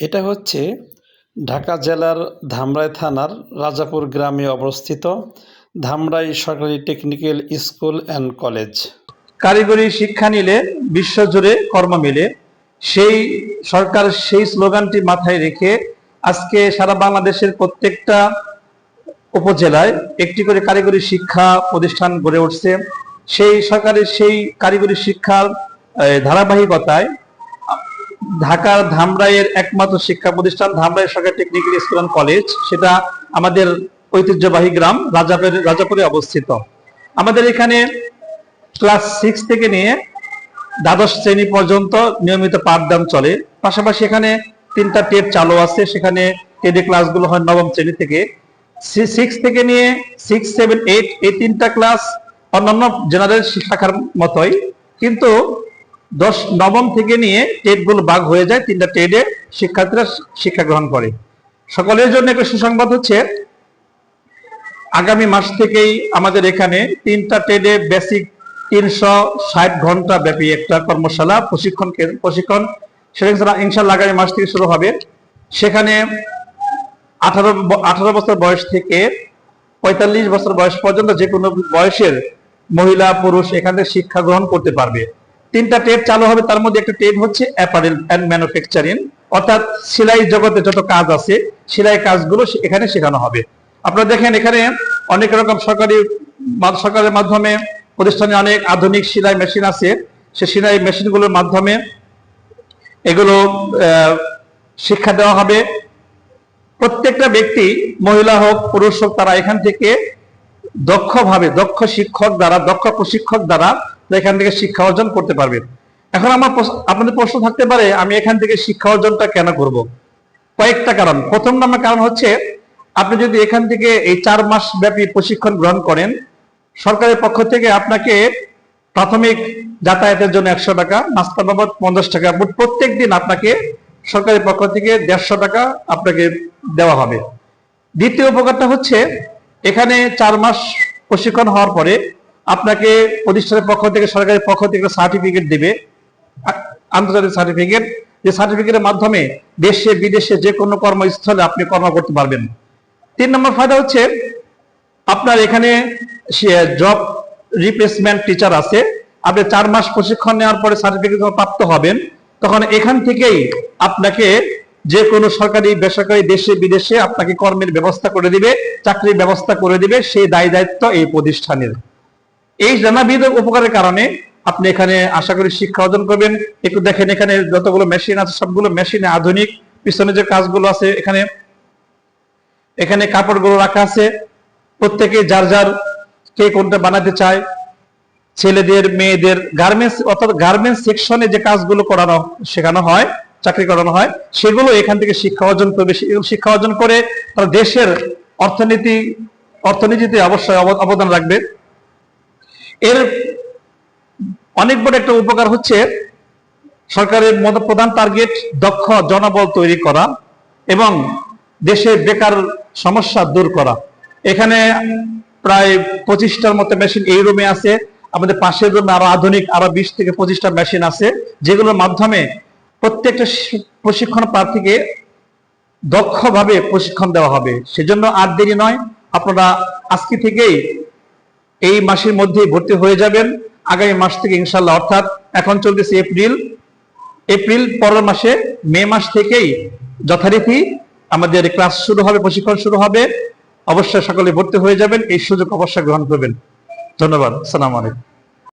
এটা হচ্ছে ঢাকা জেলার ধামরাই থানার রাজাপুর গ্রামে অবস্থিত ধামরাই সরকারি টেকনিক্যাল স্কুল অ্যান্ড কলেজ। কারিগরি শিক্ষা নিলে বিশ্বজুড়ে কর্ম মিলে। সেই সরকার সেই স্লোগানটি মাথায় রেখে আজকে সারা বাংলাদেশের প্রত্যেকটা উপজেলায় একটি করে কারিগরি শিক্ষা প্রতিষ্ঠান গড়ে উঠছে। সেই সরকারের সেই কারিগরি শিক্ষার ধারাবাহিকতায় ঢাকার ধামরাইয়ের একমাত্র শিক্ষা প্রতিষ্ঠান ধামরাই সরকারি টেকনিক্যাল স্কুল অ্যান্ড কলেজ সেটা আমাদের ঐতিহ্যবাহী গ্রাম, রাজাপুরে রাজাপুরে অবস্থিত। আমাদের এখানে ক্লাস সিক্স থেকে নিয়ে দ্বাদশ শ্রেণি পর্যন্ত নিয়মিত পাঠদান চলে। পাশাপাশি এখানে তিনটা টেট চালু আছে, সেখানে টেডে ক্লাসগুলো হয় নবম শ্রেণি থেকে। সিক্স থেকে নিয়ে সিক্স সেভেন এইট এই তিনটা ক্লাস অন্যান্য জেনারেল শাখার মতোই। কিন্তু দশ নবম থেকে নিয়ে টেটগুলো ভাগ হয়ে যায়, তিনটা টেডে শিক্ষার্থীরা শিক্ষা গ্রহণ করে। সকলের জন্য একটা সুসংবাদ হচ্ছে, আগামী মাস থেকেই আমাদের এখানে তিনটা টেডে বেসিক তিনশো ষাট ঘণ্টা ব্যাপী একটা কর্মশালা, প্রশিক্ষণ প্রশিক্ষণ। সেটা ইনশাল্লাহ আগামী মাস থেকে শুরু হবে। সেখানে আঠারো আঠারো বছর বয়স থেকে পঁয়তাল্লিশ বছর বয়স পর্যন্ত যে কোনো বয়সের মহিলা, পুরুষ এখানে শিক্ষা গ্রহণ করতে পারবে। তিনটা ট্রেড চালু হবে, তার মধ্যে একটা ট্রেড হচ্ছে অ্যাপারেল অ্যান্ড ম্যানুফ্যাকচারিং অর্থাৎ সেলাই জগতে যত কাজ আছে, সেলাই কাজগুলো এখানে শেখানো হবে। আপনারা দেখেন এখানে অনেক রকম সরকারি সরকারের মাধ্যমে, প্রতিষ্ঠানে অনেক আধুনিক সেলাই মেশিন আছে। সে সেলাই মেশিনগুলোর মাধ্যমে এগুলো শিক্ষা দেওয়া হবে। প্রত্যেকটা ব্যক্তি, মহিলা হোক, পুরুষ হোক, তারা এখান থেকে দক্ষভাবে, দক্ষ শিক্ষক দ্বারা, দক্ষ প্রশিক্ষক দ্বারা এখান থেকে শিক্ষা অর্জন করতে পারবে। এখন আমার আপনাদের প্রশ্ন থাকতে পারে, আমি এখান থেকে শিক্ষা অর্জনটা কেন করব? কয়েকটা কারণ। প্রথম নাম্বার কারণ হচ্ছে, আপনি যদি এখান থেকে এই চার মাস ব্যাপী প্রশিক্ষণ গ্রহণ করেন, সরকারের পক্ষ থেকে আপনাকে প্রাথমিক যাতায়াতের জন্য একশো টাকা নাস্তা বাবদ পঞ্চাশ টাকা, মোট প্রত্যেক দিন আপনাকে সরকারের পক্ষ থেকে দেড়শো টাকা আপনাকে দেওয়া হবে। দ্বিতীয় উপকারটা হচ্ছে, এখানে চার মাস প্রশিক্ষণ হওয়ার পরে আপনাকে প্রতিষ্ঠানের পক্ষ থেকে, সরকারের পক্ষ থেকে সার্টিফিকেট দেবে, আন্তর্জাতিক সার্টিফিকেট যে সার্টিফিকেটের মাধ্যমে দেশে, বিদেশে যে কোনো কর্মস্থলে আপনি কর্ম করতে পারবেন। তিন নম্বর ফায়দা হচ্ছে, আপনার এখানে জব রিপ্লেসমেন্ট টিচার আছে। আপনি চার মাস প্রশিক্ষণ নেওয়ার পরে সার্টিফিকেট প্রাপ্ত হবেন, তখন এখান থেকেই আপনাকে যে কোনো সরকারি, বেসরকারি, দেশে, বিদেশে আপনাকে কর্মের ব্যবস্থা করে দিবে, চাকরির ব্যবস্থা করে দিবে, সেই দায় দায়িত্ব এই প্রতিষ্ঠানের। এই নানাবিধ উপকারের কারণে আপনি এখানে আশা করি শিক্ষা অর্জন করবেন। একটু দেখেন এখানে যতগুলো মেশিন আছে, সবগুলো মেশিনে আধুনিক। পিছনে যে কাজগুলো আছে, এখানে এখানে কাপড়গুলো রাখা আছে। প্রত্যেকে যার যার কে কোনটা বানাতে চায়, ছেলেদের, মেয়েদের গার্মেন্টস অর্থাৎ গার্মেন্টস সেকশনে যে কাজগুলো করানো, শেখানো হয়, চাকরি করানো হয়, সেগুলো এখান থেকে শিক্ষা অর্জন করবে। শিক্ষা অর্জন করে তারা দেশের অর্থনীতি অর্থনীতিতে অবশ্যই অবদান রাখবে। এর অনেক বড় একটা উপকার হচ্ছে সরকারের প্রধান টার্গেট দক্ষ জনবল তৈরি করা এবং দেশের বেকার সমস্যা দূর করা। এখানে প্রায় পঁচিশটার মতো মেশিন এই রুমে আছে। আমাদের পাশের রুমে আরও আধুনিক, আরও বিশ থেকে পঁচিশটা মেশিন আছে, যেগুলোর মাধ্যমে প্রত্যেকটা প্রশিক্ষণ প্রার্থীকে দক্ষভাবে প্রশিক্ষণ দেওয়া হবে। সেজন্য আর দেরি নয়, আপনারা আজকে থেকেই এই মাসের মধ্যেই ভর্তি হয়ে যাবেন। আগামী মাস থেকে ইনশাল্লাহ অর্থাৎ এখন চলতেছে এপ্রিল। এপ্রিল পরের মাসে, মে মাস থেকেই যথারীতি আমাদের ক্লাস শুরু হবে, প্রশিক্ষণ শুরু হবে। অবশ্যই সকলে ভর্তি হয়ে যাবেন, এই সুযোগ অবশ্যই গ্রহণ করবেন। ধন্যবাদ সালাম আলাইকুম।